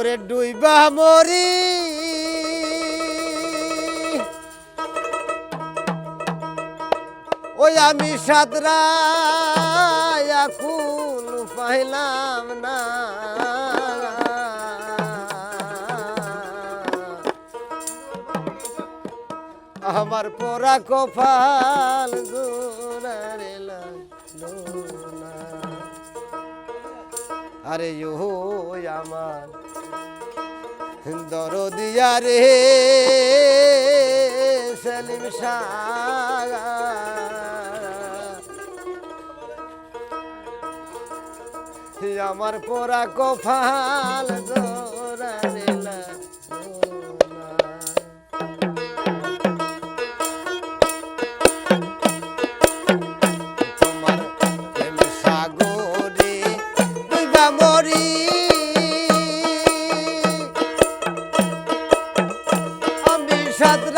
ওরে ডুইবা মরি। ওই আমি সাতরা কুল পাইলাম না। আমার পোড়া কপাল আরে ইহো আমার দরদিয়া রে সেলিম সাগা আমার পোড়া কফাল দো Shut the-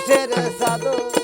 বাঁশের সাদর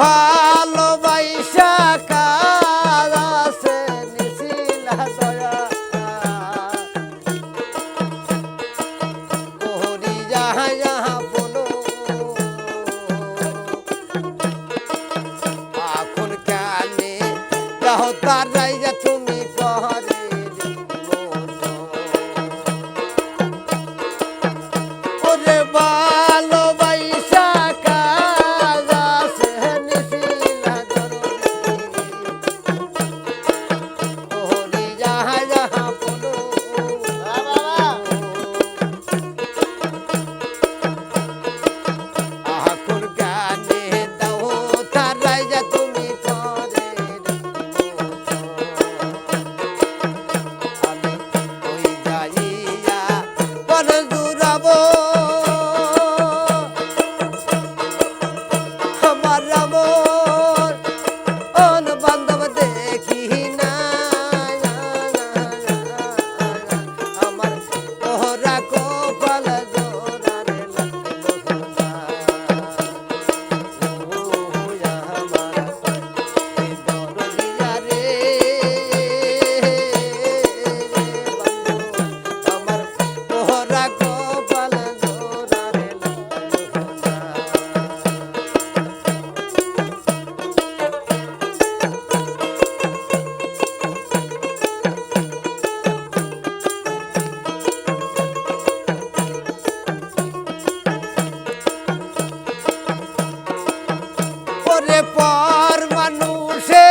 ভালোবাইসা কাজ আছে? নিশিলা দয়া কোহরি যাহা যাহা বলো। এখন কানে তার panas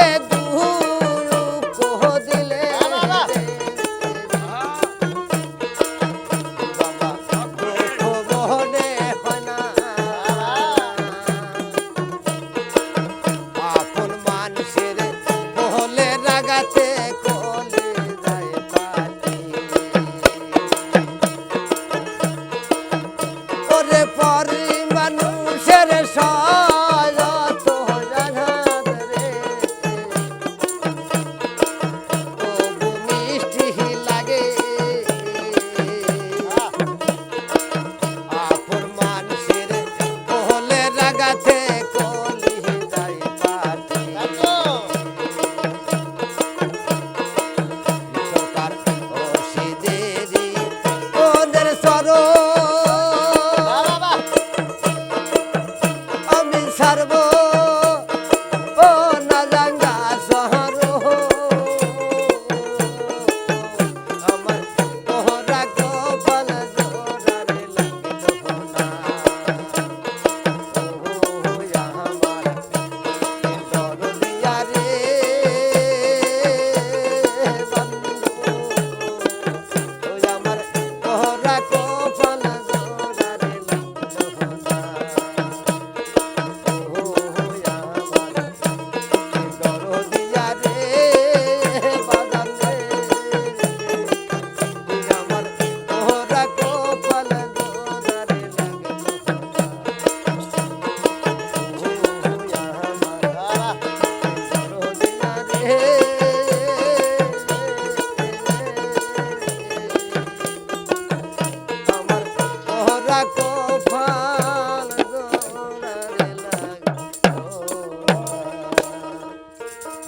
de